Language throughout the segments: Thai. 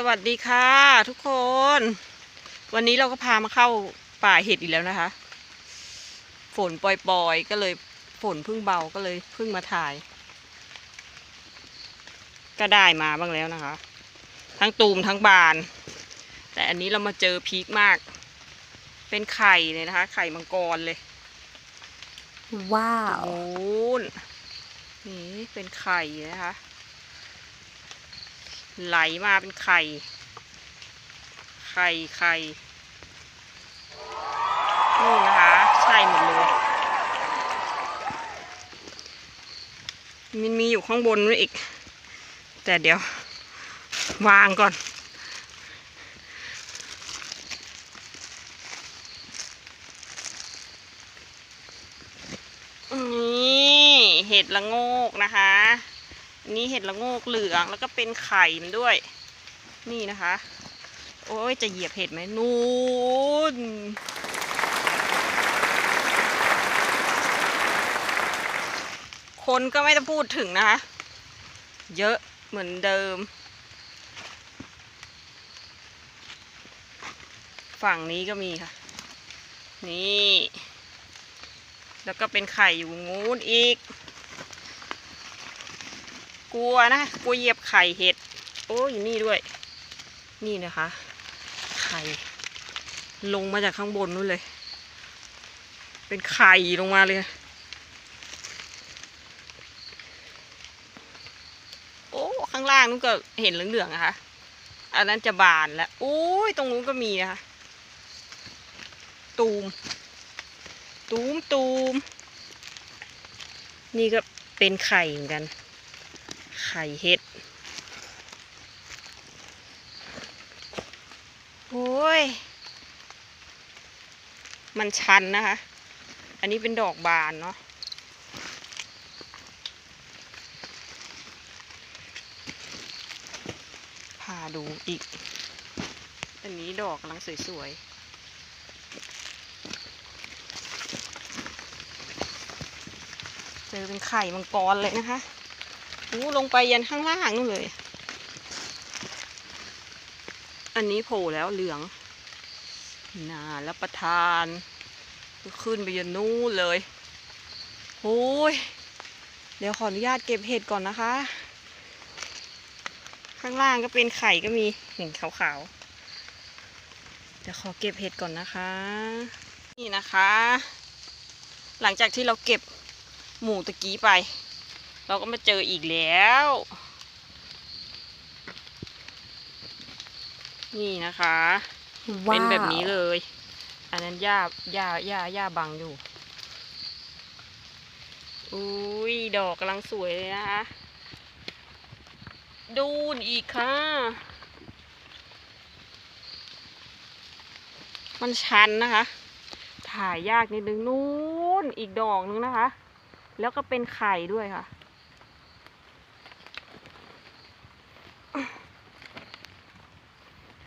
สวัสดีค่ะทุกคน วันนี้เราก็พามาเข้าป่าเห็ดอีกแล้วนะคะ ฝนปล่อยๆ ก็เลยฝนเพิ่งเบาก็เลยเพิ่งมาถ่าย ก็ได้มาบ้างแล้วนะคะ ทั้งตูมทั้งบาน แต่อันนี้เรามาเจอพีคมาก เป็นไข่เลยนะคะ ไข่มังกรเลย ว้าว โอ้นนี่เป็นไข่นะคะ ไหลมาเป็นไข่ ไข่ไข่นี่นะคะ ใช่หมดเลยมันมีอยู่ข้างบนด้วยอีก แต่เดี๋ยว วางก่อน นี่ เห็ดละโงกนะคะ อันนี้เห็ดละโงกเหลืองแล้วก็เป็นไข่มันด้วย นี่นะคะ โอ้ยจะเหยียบเห็ดไหมนู่นคนก็ไม่ต้องพูดถึงนะคะ เยอะเหมือนเดิม ฝั่งนี้ก็มีค่ะ นี่ แล้วก็เป็นไข่อยู่งูนอีก กลัวนะกลัวเหยียบไข่เห็ด โอ้อยู่นี่ด้วย นี่นะคะ ไข่ ลงมาจากข้างบนนู้นเลย เป็นไข่ลงมาเลย โอ้ ข้างล่างนู้นก็เห็นเหลืองๆนะคะ อันนั้นจะบานแล้วโอ้ย ตรงนู้นก็มีนะคะ ตูม ตูมตูม นี่ก็เป็นไข่เหมือนกัน ข่เห็ด โอ้ย มันชันนะคะ อันนี้เป็นดอกบานเนาะพาดูอีก อันนี้ดอกกำลังสวยๆเจอเป็นไข่มังกรเลยนะคะ อู้ลงไปยันข้างล่างนู่นเลย อันนี้โผล่แล้วเหลืองน่ารับประทาน ขึ้นไปยันนู่นเลยโอ้ย เดี๋ยวขออนุญาตเก็บเห็ดก่อนนะคะ ข้างล่างก็เป็นไข่ก็มีเห็นขาวๆ เดี๋ยวขอเก็บเห็ดก่อนนะคะ นี่นะคะ หลังจากที่เราเก็บหมูตะกี้ไป เราก็มาเจออีกแล้ว นี่นะคะว้าวเป็นแบบนี้เลย อันนั้นหญ้าหญ้าหญ้าหญ้าบังอยู่ อุ้ยดอกกำลังสวยเลยนะคะ ดูนอีกค่ะ มันชันนะคะ ถ่ายยากนิดนึงนู้นอีกดอกนึงนะคะ แล้วก็เป็นไข่ด้วยค่ะ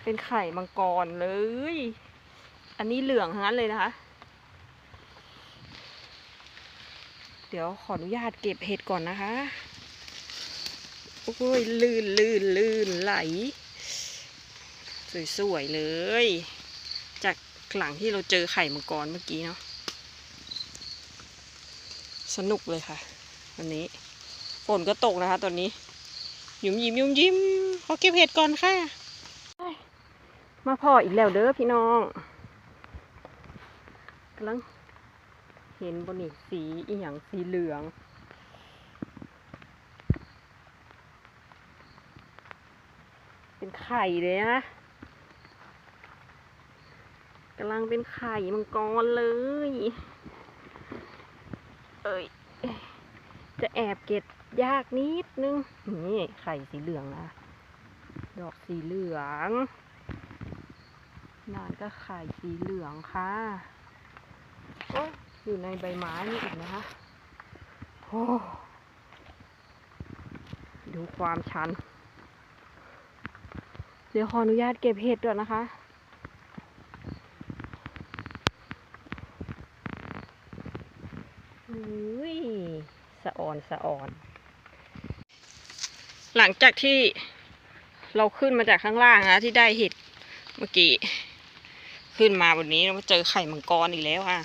เป็นไข่มังกรเลย อันนี้เหลืองทั้งนั้นเลยนะคะ เดี๋ยวขออนุญาตเก็บเห็ดก่อนนะคะ โอ้ยลื่นลื่นลื่นไหล สวยๆเลย จากหลังที่เราเจอไข่มังกรเมื่อกี้เนาะ สนุกเลยค่ะ วันนี้ ฝนก็ตกนะคะตอนนี้ ยุ่มยิ้มยุ่มยิ้มขอเก็บเห็ดก่อนค่ะ มาพออีกแล้วเด้อพี่น้องกำลังเห็นบนนี่สีอีหยังสีเหลืองเป็นไข่เลยนะกำลังเป็นไข่มังกรเลย เอ้ย จะแอบเก็บยากนิดนึง นี่ไข่สีเหลืองนะ ดอกสีเหลือง นานก็ไข่สีเหลืองค่ะโอ้อยู่ในใบไม้นี่อีกนะคะโอ้ดูความชัน เดี๋ยวขออนุญาตเก็บเห็ดก่อนนะคะ อุ้ย สะออน สะออน หลังจากที่เราขึ้นมาจากข้างล่างนะที่ได้เห็ดเมื่อกี้ ขึ้นมาบนนี้เรามาเจอไข่มังกรอีกแล้วค่ะ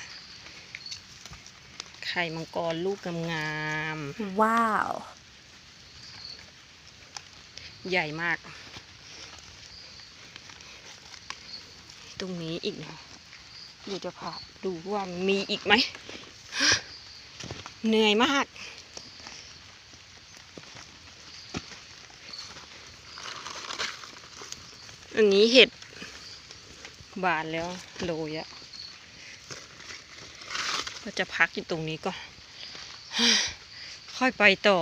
ไข่มังกรลูกงามว้าวๆใหญ่มาก ตรงนี้อีกนะเดี๋ยวจะพาดูว่ามีอีกไหม เหนื่อยมากอันนี้เห็ด บานแล้วโรยอะก็จะพักอยู่ตรงนี้ก่อนค่อยไปต่อ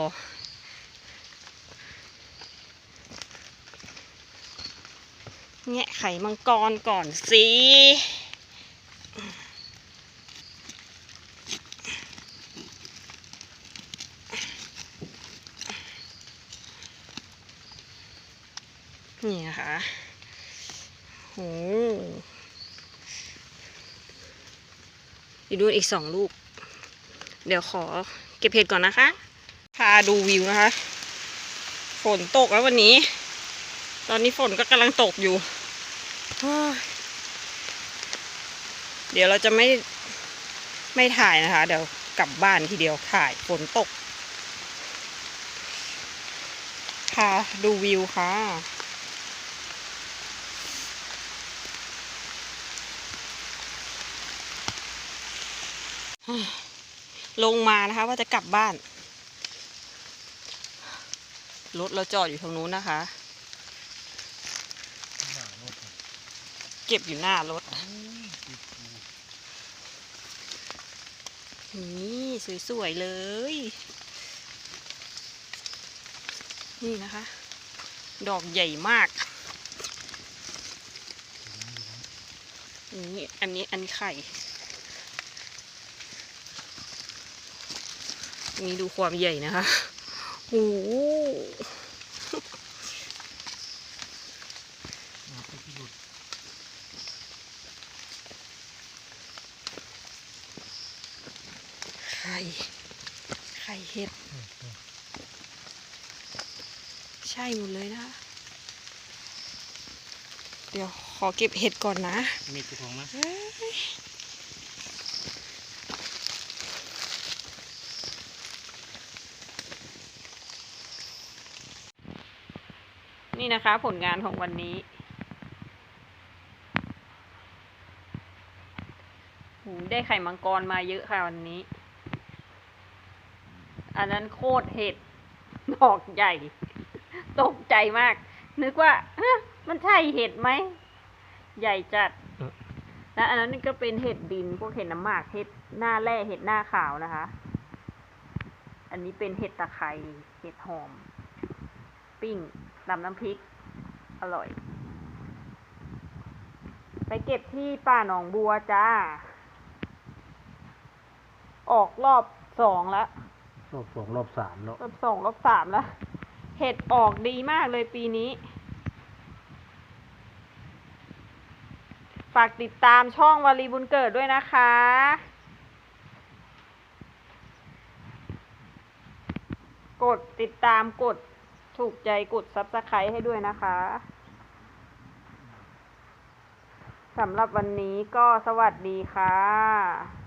แงะไข่มังกรก่อนสินี่นะคะ อยู่ดูอีกสองลูก เดี๋ยวขอเก็บเห็ดก่อนนะคะ พาดูวิวนะคะ ฝนตกแล้ววันนี้ ตอนนี้ฝนก็กำลังตกอยู่ เดี๋ยวเราจะไม่ไม่ถ่ายนะคะ เดี๋ยวกลับบ้านทีเดียวถ่ายฝนตก พาดูวิวค่ะ ลงมานะคะ ว่าจะกลับบ้าน รถเราจอดอยู่ตรงนู้นนะคะ เก็บอยู่หน้ารถ นี่สวย ๆ เลย นี่นะคะ ดอกใหญ่มากนี่อันนี้อันไข่ นี่ดูความใหญ่นะคะโอ้โหไข่ไข่เห็ด ใช่หมดเลยนะคะเดี๋ยวขอเก็บเห็ดก่อนนะ มีกี่ถุงนะ นี่นะคะผลงานของวันนี้โหได้ไข่มังกรมาเยอะค่ะวันนี้ อันนั้นโคตรเห็ดดอกใหญ่ ตกใจมาก นึกว่าฮะมันใช่เห็ดไหม ใหญ่จัด และอันนั้นนี่ก็เป็นเห็ดดินพวกเห็ดน้ำหมากเห็ดหน้าแร่เห็ดหน้าขาวนะคะ อันนี้เป็นเห็ดตะไคร้เห็ดหอม ปิ้งตำน้ำพริก อร่อย ไปเก็บที่ป่าหนองบัวจ้า ออกรอบสองแล้ว รอบสองรอบสามแล้วรอบสองรอบสามแล้ว เห็ดออกดีมากเลยปีนี้ ฝากติดตามช่องวารีบุญเกิดด้วยนะคะกดติดตามกด ถูกใจกดซับสไครต์ให้ด้วยนะคะสำหรับวันนี้ก็สวัสดีค่ะ